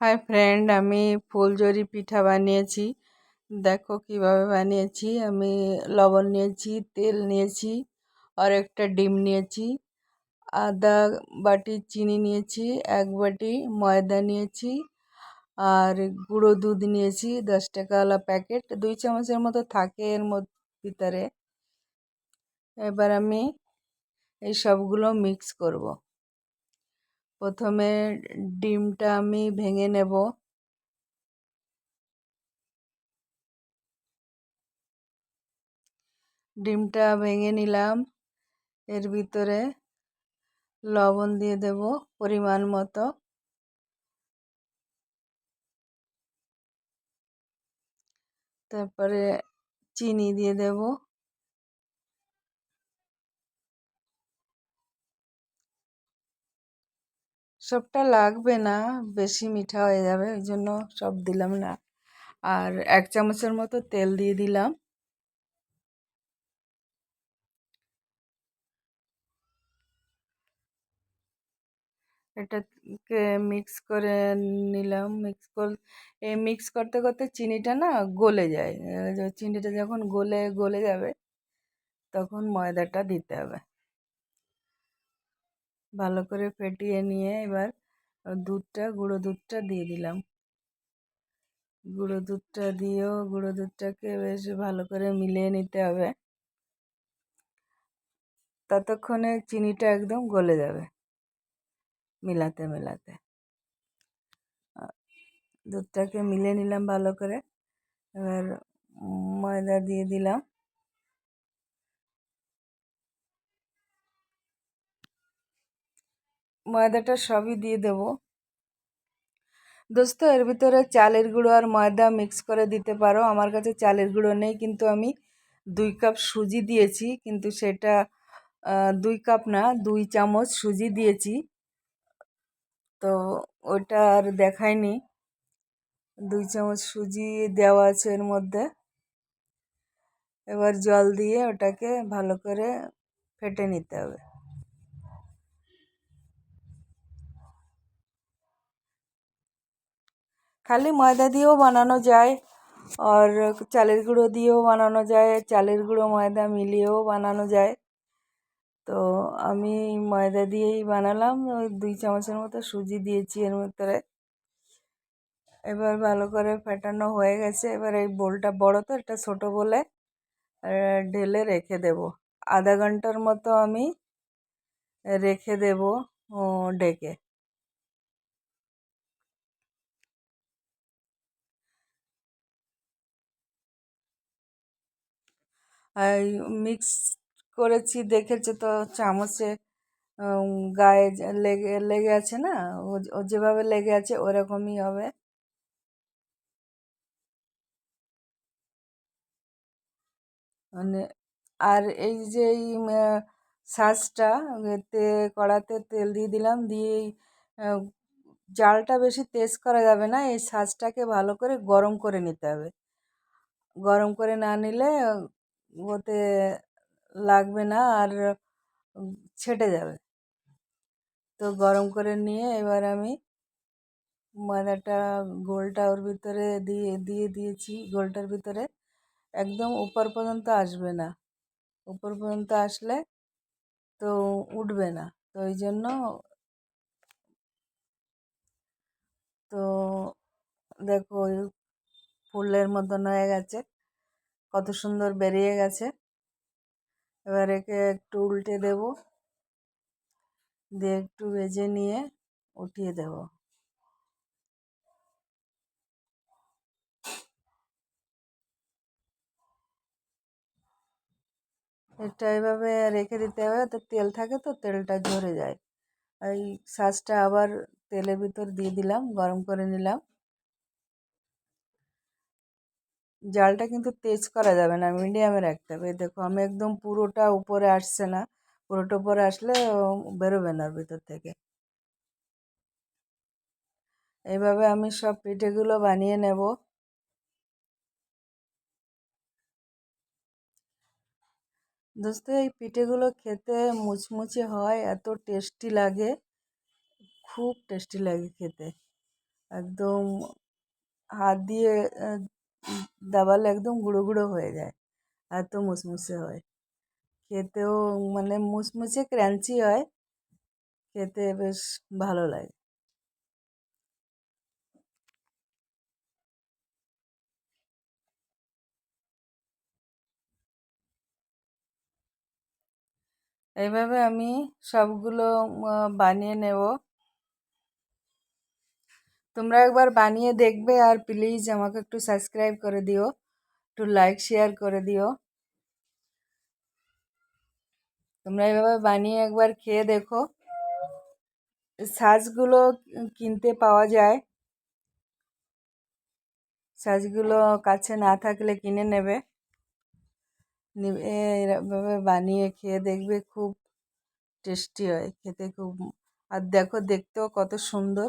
Hi friend আমি ফুলঝুরি পিঠা বানিয়েছি। দেখো কীভাবে বানিয়েছি। আমি লবণ নিয়েছি, তেল নিয়েছি, আর একটা ডিম নিয়েছি, আদা বাটি, চিনি নিয়েছি, এক বাটি ময়দা নিয়েছি, আর গুঁড়ো দুধ নিয়েছি, দশ টাকাওয়ালা প্যাকেট। দুই চামচের মতো থাকে এর ভিতরে। এবার আমি এই সবগুলো মিক্স করব। প্রথমে ডিমটা আমি ভেঙে নেব। ডিমটা ভেঙে নিলাম। এর ভিতরে লবণ দিয়ে দেব পরিমাণ মতো। তারপরে চিনি দিয়ে দেব। সবটা লাগবে না, বেশি মিঠা হয়ে যাবে, ওই জন্য সব দিলাম না। আর এক চামচের মতো তেল দিয়ে দিলাম। এটাকে মিক্স করে নিলাম। মিক্স কর, এই মিক্স করতে করতে চিনিটা না গলে যায়। চিনিটা যখন গলে গলে যাবে, তখন ময়দাটা দিতে হবে। ভালো করে ফেটিয়ে নিয়ে এবার দুধটা, গুঁড়ো দুধটা দিয়ে দিলাম। গুঁড়ো দুধটা দিয়েও, গুঁড়ো দুধটাকে বেশ ভালো করে মিলিয়ে নিতে হবে। ততক্ষণে চিনিটা একদম গলে যাবে, মিলাতে মেলাতে। দুধটাকে মিলে নিলাম ভালো করে। এবার ময়দা দিয়ে দিলাম। ময়দাটা সবই দিয়ে দেব। দোস্ত, এর ভিতরে চালের গুঁড়ো আর ময়দা মিক্স করে দিতে পারো। আমার কাছে চালের গুঁড়ো নেই, কিন্তু আমি দুই কাপ সুজি দিয়েছি, কিন্তু সেটা দুই কাপ না, দুই চামচ সুজি দিয়েছি। তো ওটা আর দেখায়নি। দুই চামচ সুজি দেওয়া আছে এর মধ্যে। এবার জল দিয়ে ওটাকে ভালো করে ফেটে নিতে হবে। খালি ময়দা দিয়েও বানানো যায় আর চালের গুঁড়ো দিয়েও বানানো যায়, চালের গুঁড়ো, ময়দা মিলিয়েও বানানো যায়। তো আমি ময়দা দিয়েই বানালাম, ওই দুই চামচের মতো সুজি দিয়েছি এর ভিতরে। এবার ভালো করে ফেটানো হয়ে গেছে, এবার এই বোলটা বড় তো, একটা ছোট বলে ঢেলে রেখে দেব। আধা ঘণ্টার মতো আমি রেখে দেব ডেকে। মিক্স করেছি, দেখেছে তো চামচে গায়ে লেগে লেগে আছে না, ও যেভাবে লেগে আছে ওরকমই হবে। মানে আর এই যে এই শাঁসটা তে, কড়াতে তেল দিয়ে দিলাম, দিয়ে জালটা বেশি তেজ করা যাবে না, এই শাঁসটাকে ভালো করে গরম করে নিতে হবে। গরম করে না নিলে ওতে লাগবে না আর ছেটে যাবে। তো গরম করে নিয়ে এবার আমি ময়দাটা, গোলটা ওর ভিতরে দিয়ে দিয়ে দিয়েছি। গোলটার ভিতরে একদম উপর পর্যন্ত আসবে না। উপর পর্যন্ত আসলে তো উঠবে না। তো ওই জন্য তো দেখো ফুলের মতন হয়ে গেছে। কত সুন্দর বেরিয়ে গেছে। এবার একে একটু উল্টে দেব। দিয়ে একটু ভেজে নিয়ে উঠিয়ে দেব। এটা এভাবে রেখে দিতে হবে তো তেল থাকে তো তেলটা ঝরে যায়। এই শাঁসটা আবার তেলের ভিতর দিয়ে দিলাম, গরম করে নিলাম। জালটা কিন্তু তেজ করা যাবে না, মিডিয়ামে রাখতে হবে। দেখো, আমি একদম পুরোটা উপরে আসছে না, পুরোটা উপরে আসলে বেরোবে না ভিতর থেকে। এইভাবে আমি সব পিঠেগুলো বানিয়ে নেব। দোস্ত, এই পিঠেগুলো খেতে মুচমুচে হয়, এত টেস্টি লাগে, খুব টেস্টি লাগে খেতে। একদম হাত দিয়ে দাবালে একদম গুঁড়ো গুঁড়ো হয়ে যায়। এত মুসমুসে হয়। খেতেও মানে মুচমুচে ক্রাঞ্চি হয়। খেতে বেশ ভালো লাগে। এইভাবে আমি সবগুলো বানিয়ে নেব। তোমরা একবার বানিয়ে দেখবে আর প্লিজ আমাকে একটু সাবস্ক্রাইব করে দিও, একটু লাইক শেয়ার করে দিও। তোমরা এইভাবে বানিয়ে একবার খেয়ে দেখো। সাজগুলো কিনতে পাওয়া যায়। সাজগুলো কাছে না থাকলে কিনে নেবে। এভাবে বানিয়ে খেয়ে দেখবে খুব টেস্টি হয়, খেতে খুব, আর দেখো দেখতেও কত সুন্দর।